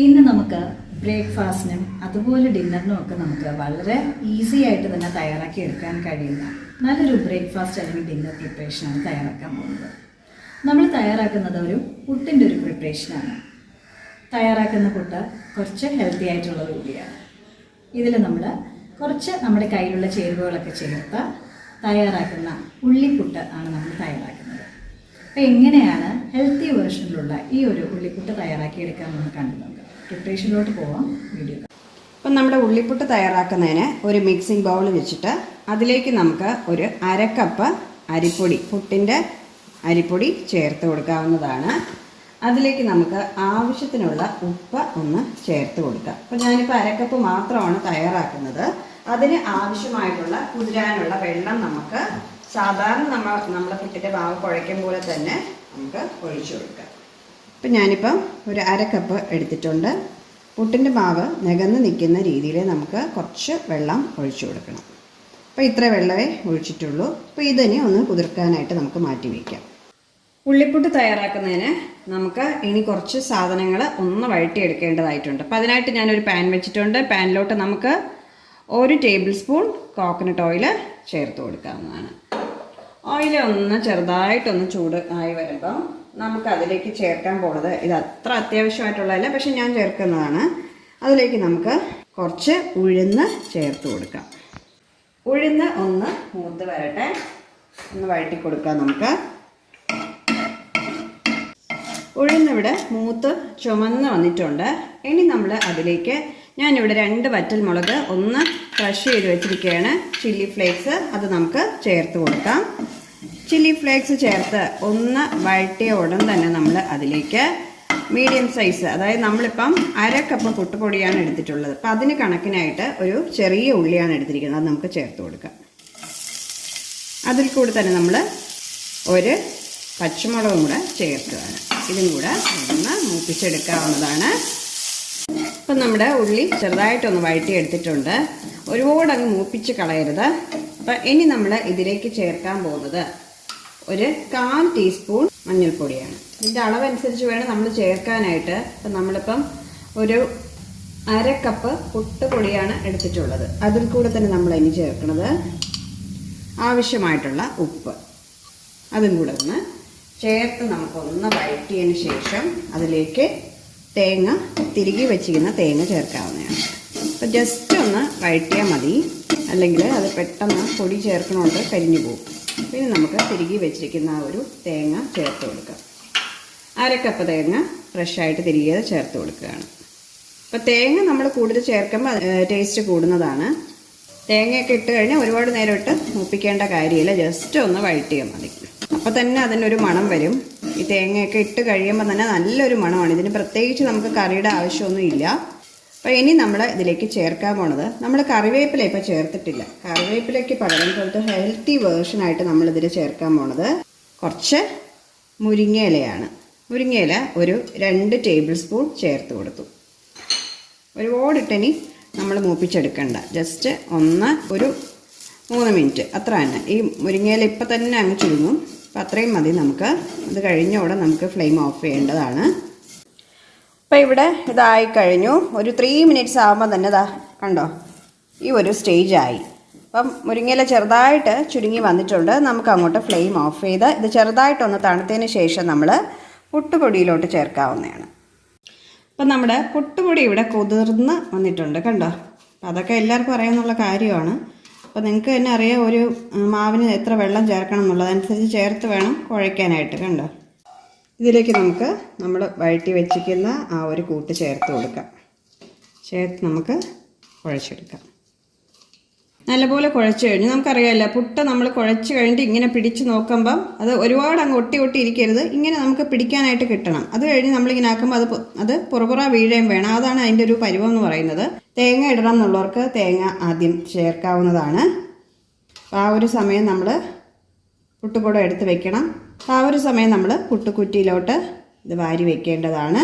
ഇന്ന് നമുക്ക് ബ്രേക്ക്ഫാസ്റ്റിനും അതുപോലെ ഡിന്നറിനും ഒക്കെ നമുക്ക് വളരെ ഈസി ആയിട്ട് തന്നെ തയ്യാറാക്കി എടുക്കാൻ കഴിയുന്ന നല്ലൊരു ബ്രേക്ക്ഫാസ്റ്റ് അല്ലെങ്കിൽ ഡിന്നർ പ്രിപ്പറേഷനാണ് തയ്യാറാക്കാൻ പോകുന്നത്. നമ്മൾ തയ്യാറാക്കുന്നത് ഒരു പുട്ടിന്റെ ഒരു പ്രിപ്പറേഷനാണ് തയ്യാറാക്കുന്ന പുട്ട് കുറച്ച് ഹെൽത്തി ആയിട്ടുള്ള കൂടിയാണ് ഇതിൽ നമ്മൾ കുറച്ച് നമ്മുടെ കയ്യിലുള്ള ചേരുവകളൊക്കെ ചേർത്ത് തയ്യാറാക്കുന്ന ഉള്ളിപ്പുട്ട് ആണ് നമ്മൾ തയ്യാറാക്കുന്നത്. അപ്പോൾ എങ്ങനെയാണ് ഹെൽത്തി വേർഷനിലുള്ള ഈ ഒരു ഉള്ളിപ്പുട്ട് തയ്യാറാക്കി എടുക്കാൻ നമുക്ക് കണ്ടു നോക്കാം. പ്രിപ്പറേഷനിലോട്ട് പോവാം. വീഡിയോ അപ്പം നമ്മുടെ ഉള്ളിപ്പുട്ട് തയ്യാറാക്കുന്നതിന് ഒരു മിക്സിംഗ് ബൗൾ വെച്ചിട്ട് അതിലേക്ക് നമുക്ക് ഒരു അര കപ്പ് അരിപ്പൊടി പുട്ടിന്റെ അരിപ്പൊടി ചേർത്ത് കൊടുക്കാവുന്നതാണ്. അതിലേക്ക് നമുക്ക് ആവശ്യത്തിനുള്ള ഉപ്പ് ഒന്ന് ചേർത്ത് കൊടുക്കാം. അപ്പം ഞാനിപ്പോൾ അരക്കപ്പ് മാത്രമാണ് തയ്യാറാക്കുന്നത്. അതിന് ആവശ്യമായിട്ടുള്ള കുതിരാനുള്ള വെള്ളം നമുക്ക് സാധാരണ നമ്മൾ നമ്മുടെ പുട്ടിന്റെ മാവ് കുഴയ്ക്കും പോലെ തന്നെ നമുക്ക് ഒഴിച്ചു കൊടുക്കാം. ഇപ്പം ഞാനിപ്പം ഒരു അര കപ്പ് എടുത്തിട്ടുണ്ട്. പുട്ടിന്റെ മാവ് നികന്ന് നിൽക്കുന്ന രീതിയിൽ നമുക്ക് കുറച്ച് വെള്ളം ഒഴിച്ചു കൊടുക്കണം. അപ്പോൾ ഇത്ര വെള്ളമേ ഒഴിച്ചിട്ടുള്ളൂ. അപ്പോൾ ഇതിനെ ഒന്ന് കുതിർക്കാനായിട്ട് നമുക്ക് മാറ്റി വയ്ക്കാം. ഉള്ളിപ്പുട്ട് തയ്യാറാക്കുന്നതിന് നമുക്ക് ഇനി കുറച്ച് സാധനങ്ങൾ ഒന്ന് വഴറ്റിയെടുക്കേണ്ടതായിട്ടുണ്ട്. അപ്പോൾ അതിനായിട്ട് ഞാനൊരു പാൻ വെച്ചിട്ടുണ്ട്. പാനിലോട്ട് നമുക്ക് ഒരു ടേബിൾ സ്പൂൺ കോക്കനട്ട് ഓയിൽ ചേർത്ത് കൊടുക്കാവുന്നതാണ്. ഓയിൽ ഒന്ന് ചെറുതായിട്ടൊന്ന് ചൂട് ആയി വരുമ്പം നമുക്ക് അതിലേക്ക് ചേർക്കാൻ പോണത്. ഇത് അത്ര അത്യാവശ്യമായിട്ടുള്ളതല്ല പക്ഷെ ഞാൻ ചേർക്കുന്നതാണ്. അതിലേക്ക് നമുക്ക് കുറച്ച് ഉഴുന്ന് ചേർത്ത് കൊടുക്കാം. ഉഴുന്ന് ഒന്ന് മൂത്ത് വരട്ടെ. ഒന്ന് വഴറ്റി കൊടുക്കാം നമുക്ക്. ഉഴുന്നിവിടെ മൂത്ത് ചുമന്ന് വന്നിട്ടുണ്ട്. ഇനി നമ്മൾ അതിലേക്ക് ഞാനിവിടെ രണ്ട് വറ്റൽ മുളക് ഒന്ന് ക്രഷ് ചെയ്ത് വെച്ചിരിക്കുകയാണ്. ചില്ലി ഫ്ലേക്സ് അത് നമുക്ക് ചേർത്ത് കൊടുക്കാം. ചില്ലി ഫ്ലേക്സ് ചേർത്ത് ഒന്ന് വഴറ്റിയ ഉടൻ തന്നെ നമ്മൾ അതിലേക്ക് മീഡിയം സൈസ് അതായത് നമ്മളിപ്പം അര കപ്പ് പുട്ടുപൊടിയാണ് എടുത്തിട്ടുള്ളത്. അപ്പം അതിന് കണക്കിനായിട്ട് ഒരു ചെറിയ ഉള്ളിയാണ് എടുത്തിരിക്കുന്നത്. അത് നമുക്ക് ചേർത്ത് കൊടുക്കാം. അതിൽ കൂടെ തന്നെ നമ്മൾ ഒരു പച്ചമുളകും കൂടെ ചേർക്കുകയാണ്. ഇതും കൂടെ ഒന്ന് മൂപ്പിച്ചെടുക്കാവുന്നതാണ്. ഇപ്പം നമ്മുടെ ഉള്ളി ചെറുതായിട്ടൊന്ന് വഴറ്റി എടുത്തിട്ടുണ്ട് ഒരുപാട് അങ്ങ് മൂപ്പിച്ച് കളയരുത്. അപ്പം ഇനി നമ്മൾ ഇതിലേക്ക് ചേർക്കാൻ പോകുന്നത് ഒരു കാൽ ടീസ്പൂൺ മഞ്ഞൾപ്പൊടിയാണ്. ഇതിന്റെ അളവനുസരിച്ച് വേണം നമ്മൾ ചേർക്കാനായിട്ട്. അപ്പം നമ്മളിപ്പം ഒരു അര കപ്പ് പുട്ടുപൊടിയാണ് എടുത്തിട്ടുള്ളത്. അതിൽ കൂടെ തന്നെ നമ്മൾ ഇനി ചേർക്കുന്നത് ആവശ്യമായിട്ടുള്ള ഉപ്പ്. അതും കൂടെ ഒന്ന് ചേർത്ത് നമുക്കൊന്ന് വഴറ്റിയതിന് ശേഷം അതിലേക്ക് തേങ്ങ തിരികെ വെച്ചിരിക്കുന്ന തേങ്ങ ചേർക്കാവുന്നതാണ്. അപ്പോൾ ജസ്റ്റ് ഒന്ന് വഴറ്റിയാൽ മതി. അല്ലെങ്കിൽ അത് പെട്ടെന്ന് പൊടി ചേർക്കണോണ്ട് കരിഞ്ഞു പോകും. പിന്നെ നമുക്ക് തിരികെ വെച്ചിരിക്കുന്ന ആ ഒരു തേങ്ങ ചേർത്ത് കൊടുക്കാം. അരക്കപ്പ് തേങ്ങ ഫ്രഷായിട്ട് തിരികെ ചേർത്ത് കൊടുക്കുകയാണ്. അപ്പോൾ തേങ്ങ നമ്മൾ കൂടുതൽ ചേർക്കുമ്പോൾ ടേസ്റ്റ് കൂടുന്നതാണ്. തേങ്ങയൊക്കെ ഇട്ട് കഴിഞ്ഞാൽ ഒരുപാട് നേരം ഇട്ട് മൂപ്പിക്കേണ്ട കാര്യമില്ല. ജസ്റ്റ് ഒന്ന് വഴറ്റിയാൽ മതി. അപ്പോൾ തന്നെ അതിനൊരു മണം വരും. ഈ തേങ്ങയൊക്കെ ഇട്ട് കഴിയുമ്പോൾ തന്നെ നല്ലൊരു മണമാണ്. ഇതിന് പ്രത്യേകിച്ച് നമുക്ക് കറിയുടെ ആവശ്യമൊന്നും ഇല്ല അപ്പോൾ ഇനി നമ്മൾ ഇതിലേക്ക് ചേർക്കാൻ പോണത് നമ്മൾ കറിവേപ്പില ഇപ്പോൾ ചേർത്തിട്ടില്ല. കറിവേപ്പിലയ്ക്ക് പകരം കൊടുത്ത് ഹെൽത്തി വേർഷനായിട്ട് നമ്മളിതിൽ ചേർക്കാൻ പോണത് കുറച്ച് മുരിങ്ങയിലയാണ് മുരിങ്ങയില ഒരു രണ്ട് ടേബിൾ സ്പൂൺ ചേർത്ത് കൊടുത്തു. ഒരുപാടിട്ടിനി നമ്മൾ മൂപ്പിച്ചെടുക്കണ്ട. ജസ്റ്റ് ഒന്ന് ഒരു മൂന്ന് മിനിറ്റ് അത്ര തന്നെ. ഈ മുരിങ്ങയില ഇപ്പം തന്നെ അങ്ങ് ചുരുങ്ങും. അപ്പം അത്രയും മതി നമുക്ക്. അത് കഴിഞ്ഞ ഉടൻ നമുക്ക് ഫ്ലെയിം ഓഫ് ചെയ്യേണ്ടതാണ്. അപ്പം ഇവിടെ ഇതായി കഴിഞ്ഞു. ഒരു ത്രീ മിനിറ്റ്സ് ആകുമ്പോൾ തന്നെ ഇതാ കണ്ടോ? ഈ ഒരു സ്റ്റേജ് ആയി. അപ്പം മുരിങ്ങയില ചെറുതായിട്ട് ചുരുങ്ങി വന്നിട്ടുണ്ട്. നമുക്ക് അങ്ങോട്ട് ഫ്ലെയിം ഓഫ് ചെയ്ത് ഇത് ചെറുതായിട്ടൊന്ന് തണുത്തതിന് ശേഷം നമ്മൾ പുട്ടുപൊടിയിലോട്ട് ചേർക്കാവുന്നതാണ്. അപ്പം നമ്മുടെ പുട്ടുപൊടി ഇവിടെ കുതിർന്ന് വന്നിട്ടുണ്ട് കണ്ടോ? അപ്പം അതൊക്കെ എല്ലാവർക്കും അറിയാമെന്നുള്ള കാര്യമാണ്. അപ്പോൾ നിങ്ങൾക്ക് തന്നെ അറിയാം ഒരു മാവിന് എത്ര വെള്ളം ചേർക്കണം എന്നുള്ളതനുസരിച്ച് ചേർത്ത് വേണം കുഴയ്ക്കാനായിട്ട് കണ്ടോ? ഇതിലേക്ക് നമുക്ക് നമ്മൾ വഴറ്റി വെച്ചിരിക്കുന്ന ആ ഒരു കൂട്ട് ചേർത്ത് കൊടുക്കാം. ചേർത്ത് നമുക്ക് കുഴച്ചെടുക്കാം. നല്ലപോലെ കുഴച്ച് കഴിഞ്ഞ്. നമുക്കറിയാമല്ലോ പുട്ട് നമ്മൾ കുഴച്ച് കഴിഞ്ഞിട്ട് ഇങ്ങനെ പിടിച്ച് നോക്കുമ്പം അത് ഒരുപാട് അങ്ങ് ഒട്ടി ഒട്ടി ഇരിക്കരുത്. ഇങ്ങനെ നമുക്ക് പിടിക്കാനായിട്ട് കിട്ടണം. അത് കഴിഞ്ഞ് നമ്മളിങ്ങനെ ആക്കുമ്പോൾ അത് അത് പുറപുറ വീഴുകയും വേണം. അതാണ് അതിന്റെ ഒരു പരുവം എന്ന് പറയുന്നത്. തേങ്ങ ഇടണം എന്നുള്ളവർക്ക് തേങ്ങ ആദ്യം ചേർക്കാവുന്നതാണ്. ആ ഒരു സമയം നമ്മൾ പുട്ടുകൂടെ എടുത്ത് വെക്കണം. അപ്പം ആ ഒരു സമയം നമ്മൾ പുട്ടുകുറ്റിയിലോട്ട് ഇത് വാരി വെക്കേണ്ടതാണ്.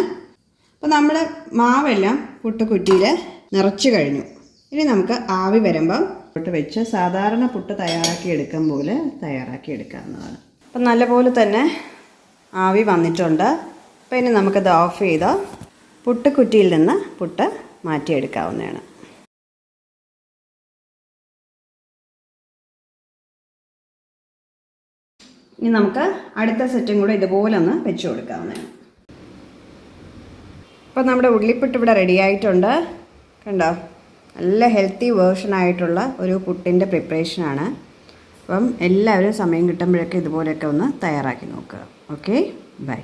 അപ്പോൾ നമ്മൾ മാവെല്ലാം പുട്ടുകുറ്റിയിൽ നിറച്ച് കഴിഞ്ഞു. ഇനി നമുക്ക് ആവി വരുമ്പം പുട്ട് വെച്ച് സാധാരണ പുട്ട് തയ്യാറാക്കി എടുക്കും പോലെ തയ്യാറാക്കി എടുക്കാവുന്നതാണ്. അപ്പം നല്ലപോലെ തന്നെ ആവി വന്നിട്ടുണ്ട്. അപ്പോൾ ഇനി നമുക്കത് ഓഫ് ചെയ്ത് പുട്ടുകുറ്റിയിൽ നിന്ന് പുട്ട് മാറ്റിയെടുക്കാവുന്നതാണ്. ഇനി നമുക്ക് അടുത്ത സെറ്റും കൂടെ ഇതുപോലെ ഒന്ന് വെച്ച് കൊടുക്കാവുന്നതാണ്. അപ്പോൾ നമ്മുടെ ഉള്ളിപ്പുട്ട് ഇവിടെ റെഡി ആയിട്ടുണ്ട്. കണ്ടോ? നല്ല ഹെൽത്തി വേർഷൻ ആയിട്ടുള്ള ഒരു പുട്ടിന്റെ പ്രിപ്പറേഷനാണ് അപ്പം എല്ലാവരും സമയം കിട്ടുമ്പോഴൊക്കെ ഇതുപോലെയൊക്കെ ഒന്ന് തയ്യാറാക്കി നോക്കുക. Okay bye